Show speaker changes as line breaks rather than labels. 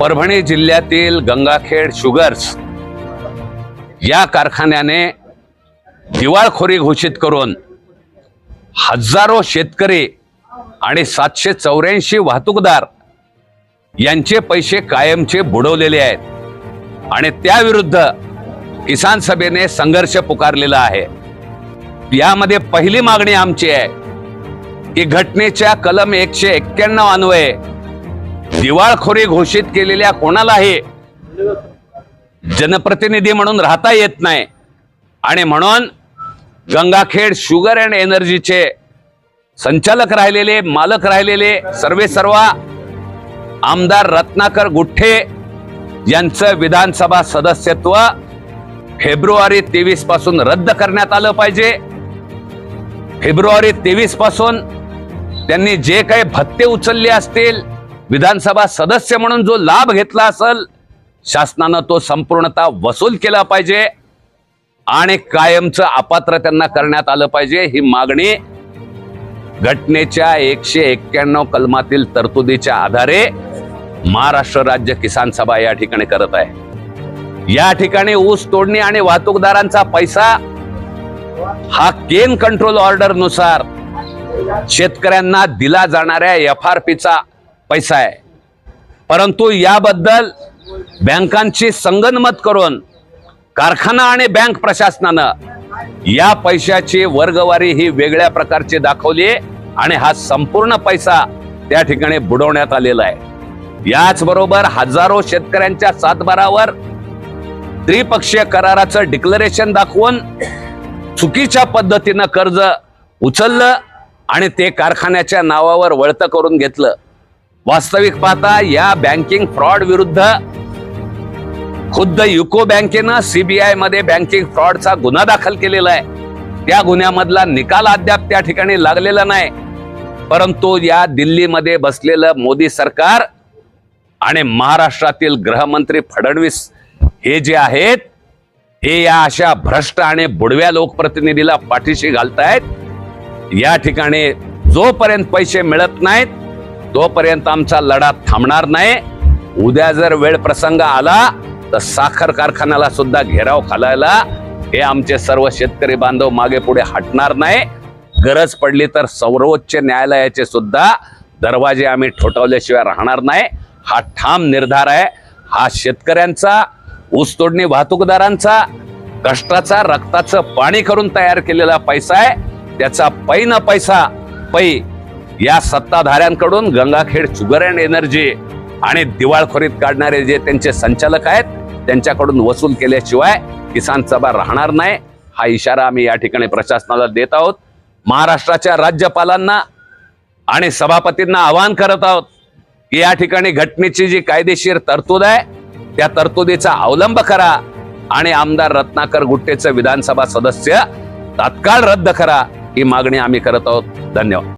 परभणी जिल्ह्यातील गंगाखेड शुगर्स या कारखान्याने दिवाळखोरी घोषित करून हजारो शेतकरी आणि सातशे चौऱ्याऐंशी वाहतूकदार यांचे पैसे कायमचे बुडवलेले आहेत. आणि त्याविरुद्ध किसान सभेने संघर्ष पुकारलेला आहे. यामध्ये पहिली मागणी आमची आहे. की घटनेच्या कलम एकशे एक्क्याण्णव अन्वये दिवाळखोरी घोषित केलेल्या कोणालाही जनप्रतिनिधी म्हणून राहता येत नाही. आणि म्हणून गंगाखेड शुगर अँड एनर्जीचे संचालक राहिलेले मालक राहिलेले सर्वे सर्वा आमदार रत्नाकर गुठ्ठे यांचं विधानसभा सदस्यत्व फेब्रुवारी तेवीसपासून रद्द करण्यात आलं पाहिजे. फेब्रुवारी तेवीसपासून त्यांनी जे काही भत्ते उचलले असतील विधानसभा सदस्य म्हणून जो लाभ घेतला असेल शासनानं तो संपूर्णता वसूल केला पाहिजे आणि कायमचं अपात्र त्यांना करण्यात आलं पाहिजे ही मागणी घटनेच्या एकशे एक्क्याण्णव कलमातील तरतुदीच्या आधारे महाराष्ट्र राज्य किसान सभा या ठिकाणी करत आहे. या ठिकाणी ऊस तोडणी आणि वाहतूकदारांचा पैसा हा केन कंट्रोल ऑर्डरनुसार शेतकऱ्यांना दिला जाणाऱ्या एफ आर पीचा पैसा आहे. परंतु याबद्दल बँकांची संगनमत करून कारखाना आणि बँक प्रशासनानं या पैशाची वर्गवारी ही वेगळ्या प्रकारची दाखवली आणि हा संपूर्ण पैसा त्या ठिकाणी बुडवण्यात आलेला आहे. याचबरोबर हजारो शेतकऱ्यांच्या सातबारावर त्रिपक्षीय कराराचं डिक्लरेशन दाखवून चुकीच्या पद्धतीनं कर्ज उचललं आणि ते कारखान्याच्या नावावर वळतं करून घेतलं. वास्तविक पाहता या बँकिंग फ्रॉड विरुद्ध खुद्द युको बँकेनं सीबीआयमध्ये बँकिंग फ्रॉडचा गुन्हा दाखल केलेला आहे. त्या गुन्ह्यामधला निकाल अद्याप त्या ठिकाणी लागलेला नाही. परंतु या दिल्लीमध्ये बसलेलं मोदी सरकार आणि महाराष्ट्रातील गृहमंत्री फडणवीस हे जे आहेत हे या अशा भ्रष्ट आणि बुडव्या लोकप्रतिनिधीला पाठीशी घालतायत. या ठिकाणी जोपर्यंत पैसे मिळत नाहीत तोपर्यंत आमचा लढा थांबणार नाही. उद्या जर वेळ प्रसंग आला तर साखर कारखान्याला सुद्धा घेराव घालायला हे आमचे सर्व शेतकरी बांधव मागे पुढे हटणार नाही. गरज पडली तर सर्वोच्च न्यायालयाचे सुद्धा दरवाजे आम्ही ठोठावल्याशिवाय राहणार नाही. हा ठाम निर्धार आहे. हा शेतकऱ्यांचा ऊसतोडणी वाहतूकदारांचा कष्टाचा रक्ताचं पाणी करून तयार केलेला पैसा आहे. त्याचा पै न पैसा पै. या सत्ताधाऱ्यांकडून गंगाखेड शुगर अँड एनर्जी आणि दिवाळखोरीत काढणारे जे त्यांचे संचालक आहेत त्यांच्याकडून वसूल केल्याशिवाय किसान सभा राहणार नाही. हा इशारा आम्ही या ठिकाणी प्रशासनाला देत आहोत. महाराष्ट्राच्या राज्यपालांना आणि सभापतींना आवाहन करत आहोत की या ठिकाणी घटनेची जी कायदेशीर तरतूद आहे त्या तरतुदीचा अवलंब करा आणि आमदार रत्नाकर गुट्टेचं विधानसभा सदस्य तात्काळ रद्द करा. ही मागणी आम्ही करत आहोत. धन्यवाद.